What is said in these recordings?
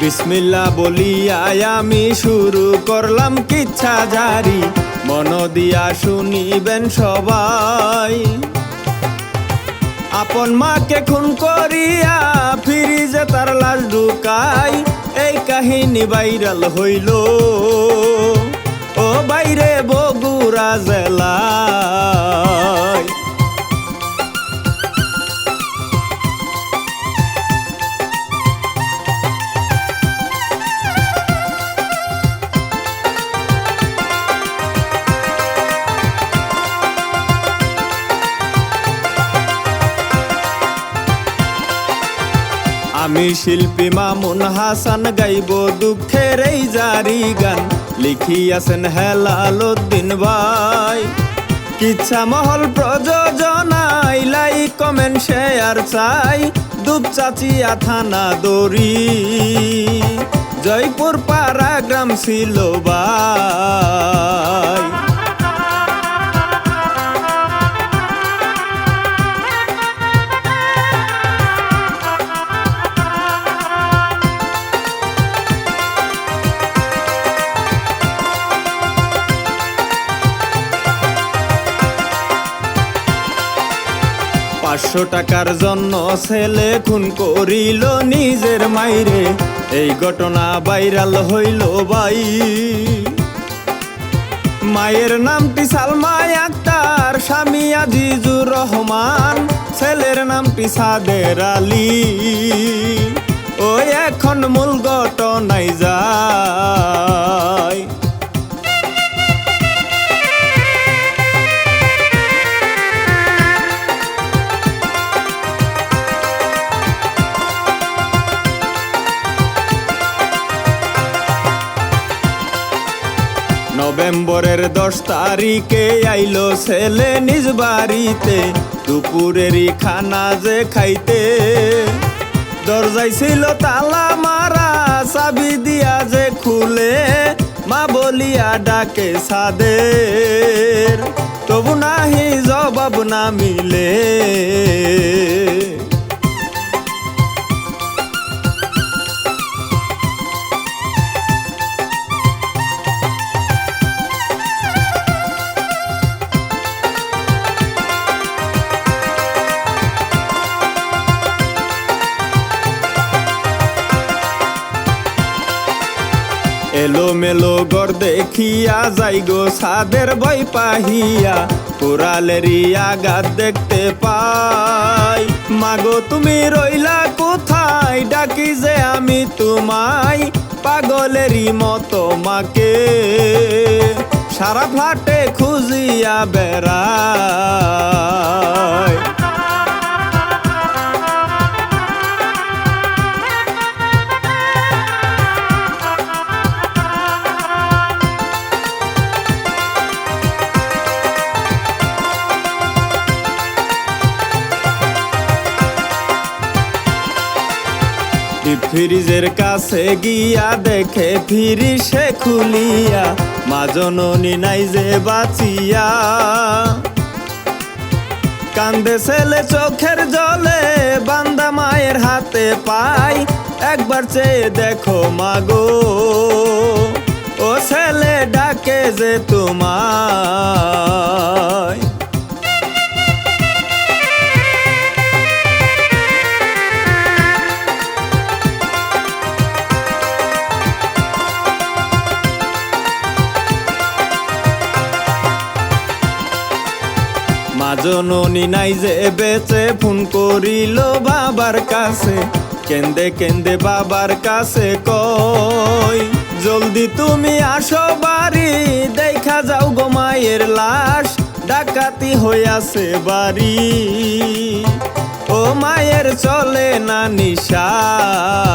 বিসমিল্লা বলিয়ায় আমি শুরু করলাম কিচ্ছা জারি। মন দিয়া শুনিবেন সবাই। আপন মাকে খুন করিয়া ফিরিজে তার লাশ ঢুকাই। এই কাহিনী ভাইরাল হইল। ও বাইরে বগুড়া জেলায়। আমি শিল্পী মামুন হাসান গাইব দুঃখের এই জারি গান। লিখিয়াছেন হেলাল উদ্দিন ভাই। কিচ্ছা মহল প্রযোজনাই লাইক কমেন্ট শেয়ার চাই। দুপচাচিয়া থানা দড়ি জয়পুর পাড়া গ্রাম ছিল ভাই টাকার জন্য ছেলে খুন করিল নিজের মাইরে। এই ঘটনা ভাইরাল হইল ভাই। মায়ের নামটি সালমাই আক্তার, স্বামী আজিজুর রহমান, ছেলের নামটি সাদের আলী। ওই এখন মূল ঘটনাই যায়। নভেম্বরের দশ তারিখে আইলো ছেলে নিজ বাড়িতে। দুপুরেরই খানা যে খাইতে। দরজায় ছিল তালা মারা, চাবি দিয়া যে খুলে, মা বলিয়া ডাকে সাদের। তবু নাহি জবাব না মিলে। এলো মেলো গড় দেখিয়া যাই গো সাদের বই পাহিয়া। কোরালেরই আঘাত দেখতে পাই। মাগো, তুমি রইলা কোথায়? ডাকি যে আমি তোমায়। পাগলেরই মতো মাকে সারা ফ্লাটে খুঁজিয়া বেড়ায় ফ্রিজের কাছে গিয়া দেখে ফিরি সে খুলিয়া, মা জননী নাই যে বাঁচিয়া। কান্দে ছেলে চোখের জলে, বান্দা মায়ের হাতে পাই, একবার চেয়ে দেখো মাগো ও ছেলে ডাকে যে তোমায়। জননী নাই যে বেচে, ফোন করিল বাবার কাছে। কেন্দে কেন্দে বাবার কাছে কই, জলদি তুমি আসো বাড়ি, দেখা যাও গো মায়ের লাশ, ডাকাতি হইয়াছে বাড়ি। ও মায়ের চলে না নিশাস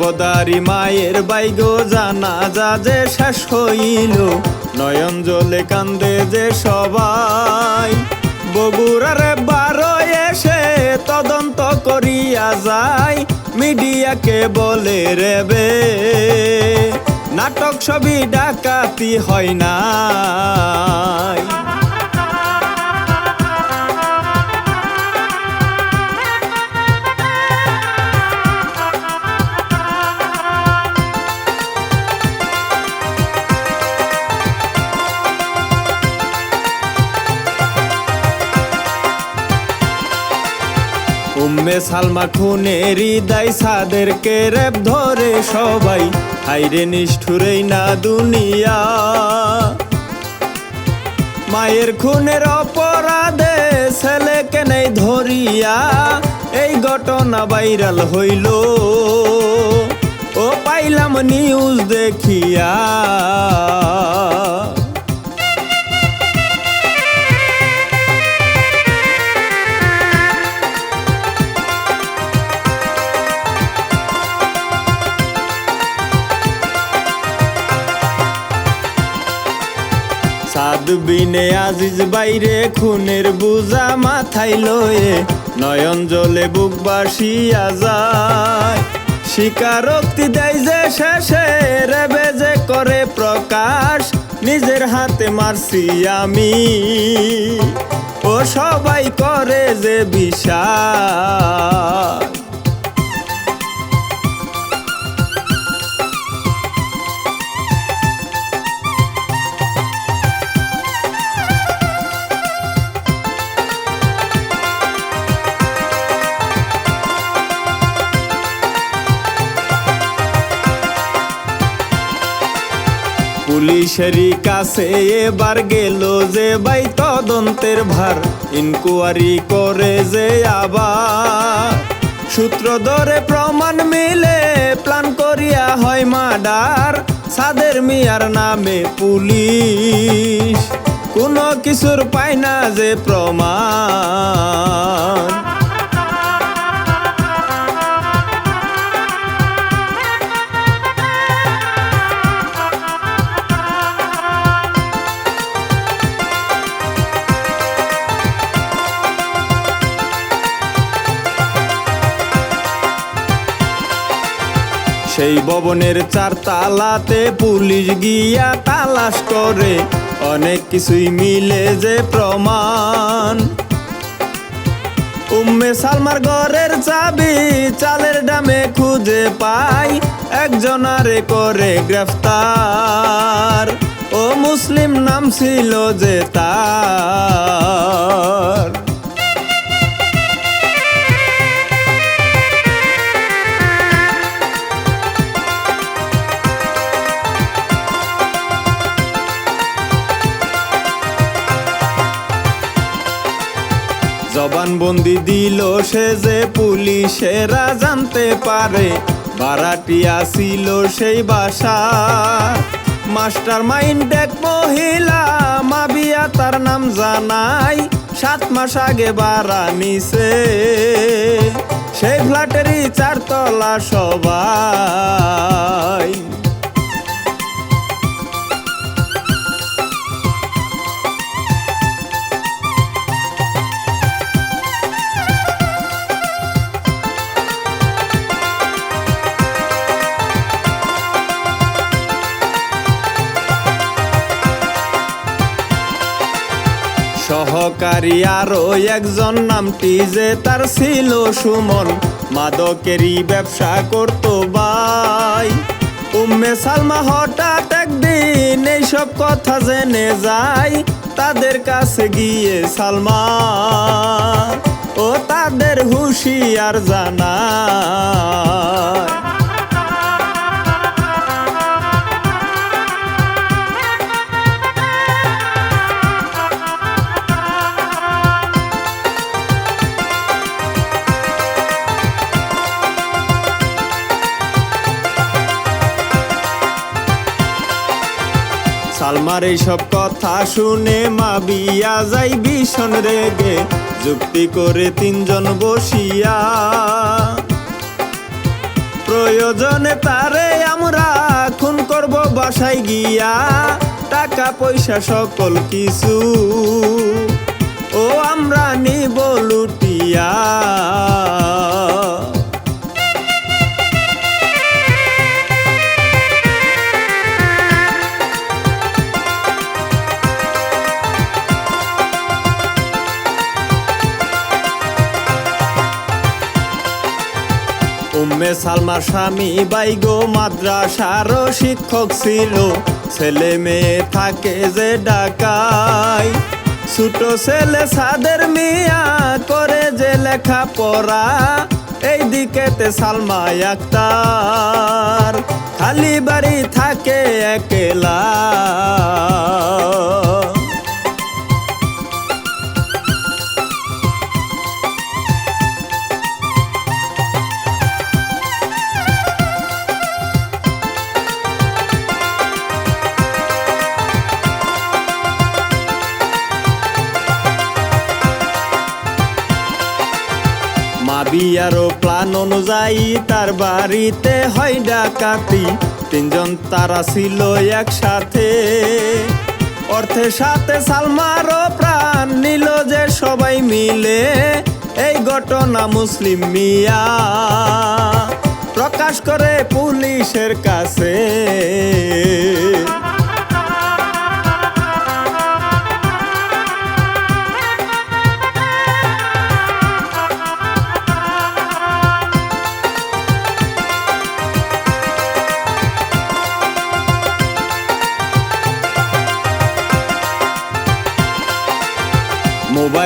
গর্ভদারি মায়ের বাইগো জানা যা যে শেষ হইল, নয়ন জলে কান্দে যে সবাই। বগুড়ারে বারো এসে তদন্ত করিয়া যায়, মিডিয়াকে বলে রেবে নাটক ছবি ডাকাতি হয় না সালমা খুনের দায় সাদেরকে রেপ ধরে সবাই। হাইরে নিষ্ঠুরেই না দুনিয়া। মায়ের খুনের অপরাধে ছেলেকে নেই ধরিয়া, এই ঘটনা ভাইরাল হইল। ও পাইলাম নিউজ দেখিয়া। বিনে আজিজ বাইরে, খুনের বুজা মাথায় লয়ে নয়ন জলে বুক বাসিয়া যায়। স্বীকারোক্তি দেয় যে শেষে রেবে যে করে প্রকাশ, নিজের হাতে মারছি আমি। ও সবাই করে যে বিশ্বাস পুলিশেরই কাছে এবার গেল যে বাই তদন্তের ভার। ইনকোয়ারি করে যে আবার সূত্র ধরে প্রমাণ মিলে, প্ল্যান করিয়া হয় মার্ডার। সাদের মিয়ার নামে পুলিশ। কোনো কিছুর পায় না যে প্রমাণ। সেই ভবনের চার তালাতে পুলিশ গিয়া তালাশ করে। অনেক কিছুই মিলে যে প্রমাণ। উম্মে সালমার ঘরের চাবি চালের ডামে খুঁজে পাই। একজনারে করে গ্রেফতার। ও মুসলিম নাম ছিল যে তার। দিল সে যে পুলিশেরা জানতে পারে বারাটিয়া ছিল সেই বাসা। মাস্টার মাইন্ড এক মহিলা, মাবিয়া তার নাম জানাই, সাত মাস আগে বাড়া নিছে। সেই ফ্ল্যাটেরই চারতলা সবাই। সহকারী আরও একজন নামটি যে তার ছিল সুমন। মাদকেরই ব্যবসা করতো বাই উম্মে সালমা হঠাৎ একদিন এইসব কথা জেনে যায়, তাদের কাছে গিয়ে সালমা ও তাদের হুঁশিয়ার জানায়। সালমার এইসব কথা শুনে মা বিয়া যাই ভীষণ রেগে। যুক্তি করে তিনজন বসিয়া। প্রয়োজনে তারে আমরা খুন করব বাসায় গিয়া। টাকা, পয়সা, সকল কিছু ও আমরা নিব লুটিয়া। স্বামী বাইগো, মাদ্রাসার শিক্ষক ছিল। ছেলে মেয়ে থাকে যে ডাকাই ছোট ছেলে সাদের মিয়া করে যে লেখা পড়া এই দিকেতে সালমা আক্তার। খালি বাড়ি থাকে একলা। প্ল্যান অনুযায়ী তার বাড়িতে হয় ডাকাতি। তিনজন তারা ছিল একসাথে। অর্থের সাথে সালমারও প্রাণ নিল যে সবাই মিলে। এই ঘটনা মুসলিম মিয়া প্রকাশ করে পুলিশের কাছে।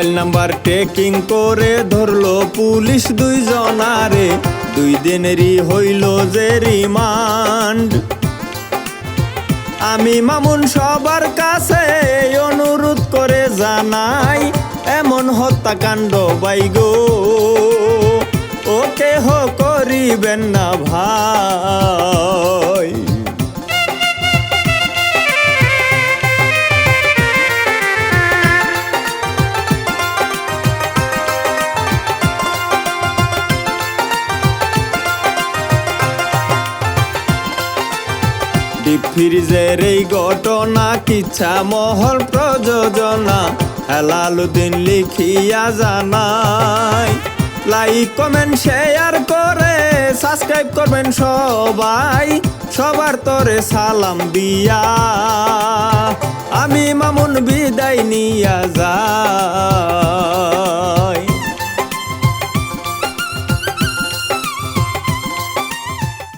মোবাইল নাম্বার টেকিং করে ধরলো পুলিশ দুইজনারে। দুই দিনেরই হইল যে রিমান্ড। আমি মামুন সবার কাছে অনুরোধ করে জানাই, এমন হত্যাকাণ্ড বাইগো ও কেহ করিবেন না ভাই। কিচ্ছা মহল প্রযোজনা হেলালুদ্দিন লিখিয়া জানাই। লাইক কমেন্ট শেয়ার করে সাবস্ক্রাইব করবেন সবাই। সবার তরে সালাম দিয়া আমি মামুন বিদায় নিয়া যা